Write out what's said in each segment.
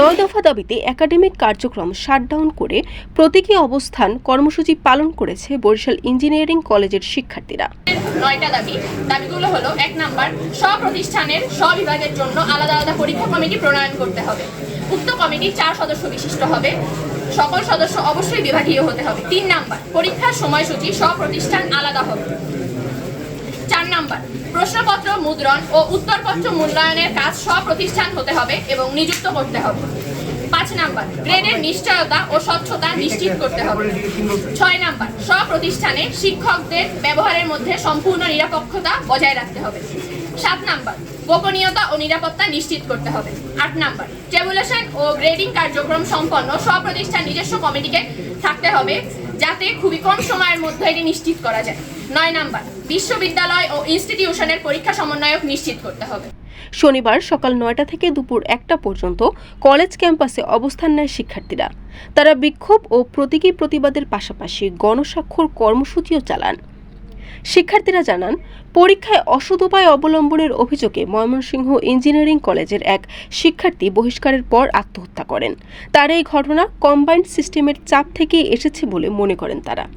নয় দফা দাবিতে একাডেমিক কার্যক্রম শাটডাউন করে প্রতীকী অবস্থান কর্মসূচি পালন করেছে বরিশাল ইঞ্জিনিয়ারিং কলেজের শিক্ষার্থীরা। নয়টা দাবি। দাবিগুলো হলো, এক নাম্বার সব প্রতিষ্ঠানের সব বিভাগের জন্য আলাদা আলাদা পরীক্ষা কমিটি প্রণয়ন করতে হবে। উক্ত কমিটি চার সদস্য বিশিষ্ট হবে। সকল সদস্য অবশ্যই বিভাগীয় হতে হবে। তিন নাম্বার, পরীক্ষার সময়সূচি সব প্রতিষ্ঠান আলাদা হবে। নাম্বার প্রশ্নপত্র মুদ্রণ ও উত্তরপত্র মূল্যায়নের কাজ সব প্রতিষ্ঠান হতে হবে এবং নিযুক্ত করতে হবে। পাঁচ নাম্বার, গ্রেডের নিশ্চয়তা ও স্বচ্ছতা নিশ্চিত করতে হবে। ছয় নাম্বার সব প্রতিষ্ঠানে শিক্ষকদের ব্যবহারের মধ্যে সম্পূর্ণ নিরাপত্তা বজায় রাখতে হবে। সাত নাম্বার, গোপনীয়তা ও নিরাপত্তা নিশ্চিত করতে হবে। আট নাম্বার, টেবুলেশন ও গ্রেডিং কার্যক্রম সম্পন্ন সব প্রতিষ্ঠান নিজস্ব কমিটিকে থাকতে হবে। যাতে খুবই কম সময়ের মধ্যে এটি নিশ্চিত করা যায়। নয় নাম্বার, বিশ্ববিদ্যালয় ও ইনস্টিটিউশনের পরীক্ষা সমন্বয়ক নিশ্চিত করতে হবে। শনিবার সকাল নয়টা থেকে দুপুর একটা পর্যন্ত কলেজ ক্যাম্পাসে অবস্থান নেয় শিক্ষার্থীরা। তারা বিক্ষোভ ও প্রতীকী প্রতিবাদের পাশাপাশি গণস্বাক্ষর কর্মসূচিও চালান। শিক্ষার্থীরা জানান, পরীক্ষায় অসৎ উপায় অবলম্বনের অভিযোগে ময়মনসিংহ ইঞ্জিনিয়ারিং কলেজের এক শিক্ষার্থী বহিষ্কারের পর আত্মহত্যা করেন। তার এই ঘটনা কম্বাইন্ড সিস্টেমের চাপ থেকেই এসেছে বলে মনে করেন তারা।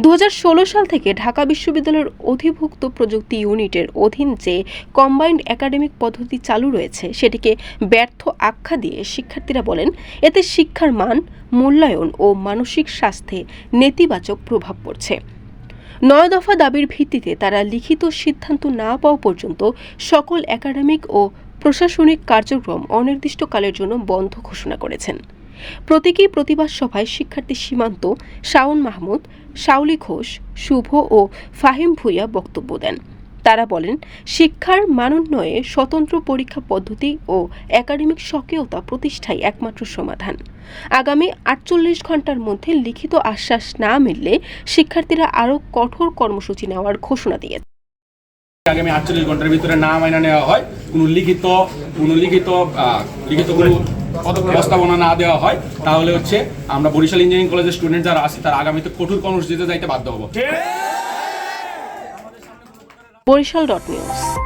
দু হাজার ষোলো সাল থেকে ঢাকা বিশ্ববিদ্যালয়ের অধিভুক্ত প্রযুক্তি ইউনিটের অধীন যে কম্বাইন্ড একাডেমিক পদ্ধতি চালু রয়েছে, সেটিকে ব্যর্থ আখ্যা দিয়ে শিক্ষার্থীরা বলেন, এতে শিক্ষার মান, মূল্যায়ন ও মানসিক স্বাস্থ্যে নেতিবাচক প্রভাব পড়ছে। নয় দফা দাবির ভিত্তিতে তারা লিখিত সিদ্ধান্ত না পাওয়া পর্যন্ত সকল একাডেমিক ও প্রশাসনিক কার্যক্রম অনির্দিষ্টকালের জন্য বন্ধ ঘোষণা করেছেন। প্রতীকী প্রতিবাদ সভায় শিক্ষার্থী সীমান্ত, শাওন মাহমুদ, শাওলি ঘোষ, শুভ ও ফাহিম ভুইয়া বক্তব্য দেন। তারা বলেন শিক্ষার মানোন্নয়ে স্বতন্ত্র পরীক্ষা পদ্ধতি ও একাডেমিক স্বকীয়তা প্রতিষ্ঠাই একমাত্র সমাধান। আগামী আটচল্লিশ ঘণ্টার মধ্যে লিখিত আশ্বাস না মিললে শিক্ষার্থীরা আরও কঠোর কর্মসূচি নেওয়ার ঘোষণা দিয়েছে। আগামী আটচল্লিশ ঘণ্টার ভিতরে না মাইনা নেওয়া হয় কোনো লিখিত কোনো লিখিত লিখিত কোনো প্রস্তাবনা না দেওয়া হয় তাহলে হচ্ছে আমরা বরিশাল ইঞ্জিনিয়ারিং কলেজের স্টুডেন্ট যারা আছে তারা আগামীতে কঠোর কর্মসূচিতে যাইতে বাধ্য হব। Barishal dot news.